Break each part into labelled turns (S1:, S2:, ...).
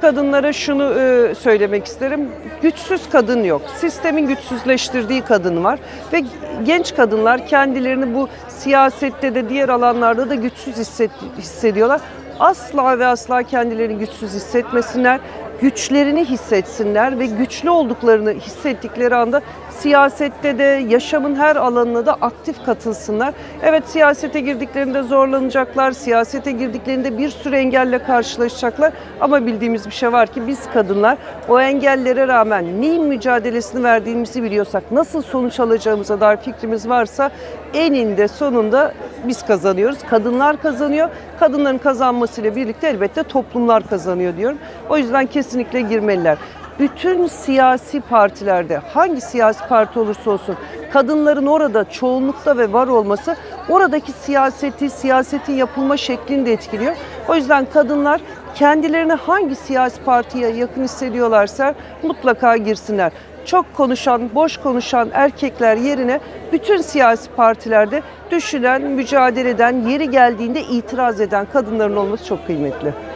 S1: Kadınlara şunu e, söylemek isterim. Güçsüz kadın yok. Sistemin güçsüzleştirdiği kadın var. Ve genç kadınlar kendilerini bu siyasette de diğer alanlarda da güçsüz hissediyorlar. Asla ve asla kendilerini güçsüz hissetmesinler. Güçlerini hissetsinler ve güçlü olduklarını hissettikleri anda siyasette de yaşamın her alanına da aktif katılsınlar. Evet siyasete girdiklerinde zorlanacaklar, siyasete girdiklerinde bir sürü engelle karşılaşacaklar ama bildiğimiz bir şey var ki biz kadınlar o engellere rağmen neyin mücadelesini verdiğimizi biliyorsak, nasıl sonuç alacağımıza dair fikrimiz varsa eninde sonunda biz kazanıyoruz. Kadınlar kazanıyor. Kadınların kazanmasıyla birlikte elbette toplumlar kazanıyor diyorum. O yüzden kesinlikle girmeliler bütün siyasi partilerde hangi siyasi parti olursa olsun kadınların orada çoğunlukta ve var olması oradaki siyaseti, siyasetin yapılma şeklini de etkiliyor. O yüzden kadınlar kendilerini hangi siyasi partiye yakın hissediyorlarsa mutlaka girsinler. Çok konuşan, boş konuşan erkekler yerine bütün siyasi partilerde düşünen, mücadele eden, yeri geldiğinde itiraz eden kadınların olması çok kıymetli.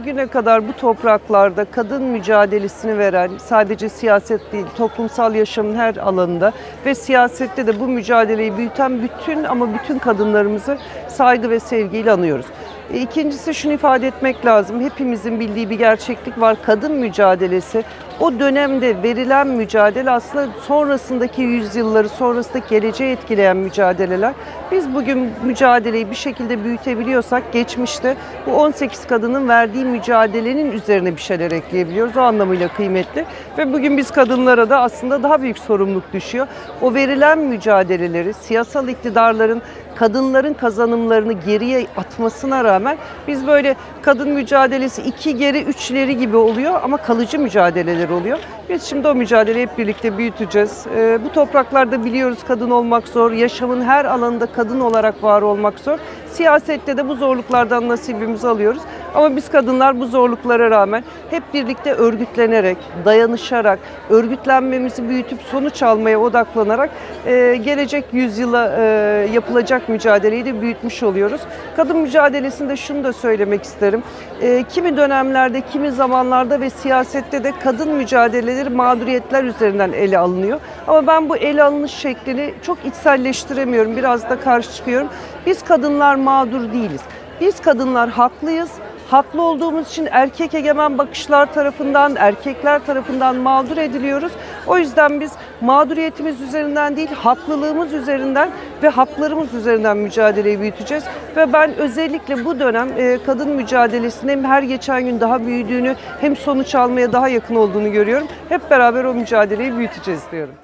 S1: Bugüne kadar bu topraklarda kadın mücadelesini veren sadece siyaset değil toplumsal yaşamın her alanında ve siyasette de bu mücadeleyi büyüten bütün ama bütün kadınlarımızı saygı ve sevgiyle anıyoruz. E, İkincisi şunu ifade etmek lazım. Hepimizin bildiği bir gerçeklik var. Kadın mücadelesi o dönemde verilen mücadele aslında sonrasındaki yüzyılları, sonrasındaki geleceği etkileyen mücadeleler. Biz bugün mücadeleyi bir şekilde büyütebiliyorsak geçmişte bu 18 kadının verdiği mücadelenin üzerine bir şeyler ekleyebiliyoruz. O anlamıyla kıymetli. Ve bugün biz kadınlara da aslında daha büyük sorumluluk düşüyor. O verilen mücadeleleri, siyasal iktidarların kadınların kazanımlarını geriye atmasına rağmen biz böyle kadın mücadelesi iki geri üç ileri gibi oluyor ama kalıcı mücadeleler oluyor. Biz şimdi o mücadeleyi hep birlikte büyüteceğiz. Ee, bu topraklarda biliyoruz kadın olmak zor, yaşamın her alanında kadın olarak var olmak zor. Siyasette de bu zorluklardan nasibimizi alıyoruz. Ama biz kadınlar bu zorluklara rağmen hep birlikte örgütlenerek, dayanışarak, örgütlenmemizi büyütüp sonuç almaya odaklanarak e, gelecek yüzyıla e, yapılacak mücadeleyi de büyütmüş oluyoruz. Kadın mücadelesinde şunu da söylemek isterim. E, kimi dönemlerde, kimi zamanlarda ve siyasette de kadın mücadeleleri mağduriyetler üzerinden ele alınıyor. Ama ben bu ele alınış şeklini çok içselleştiremiyorum. Biraz da karşı çıkıyorum. Biz kadınlar mağdur değiliz. Biz kadınlar haklıyız. Haklı olduğumuz için erkek egemen bakışlar tarafından, erkekler tarafından mağdur ediliyoruz. O yüzden biz mağduriyetimiz üzerinden değil, haklılığımız üzerinden ve haklarımız üzerinden mücadeleyi büyüteceğiz. Ve ben özellikle bu dönem e, kadın mücadelesinin hem her geçen gün daha büyüdüğünü hem sonuç almaya daha yakın olduğunu görüyorum. Hep beraber o mücadeleyi büyüteceğiz diyorum.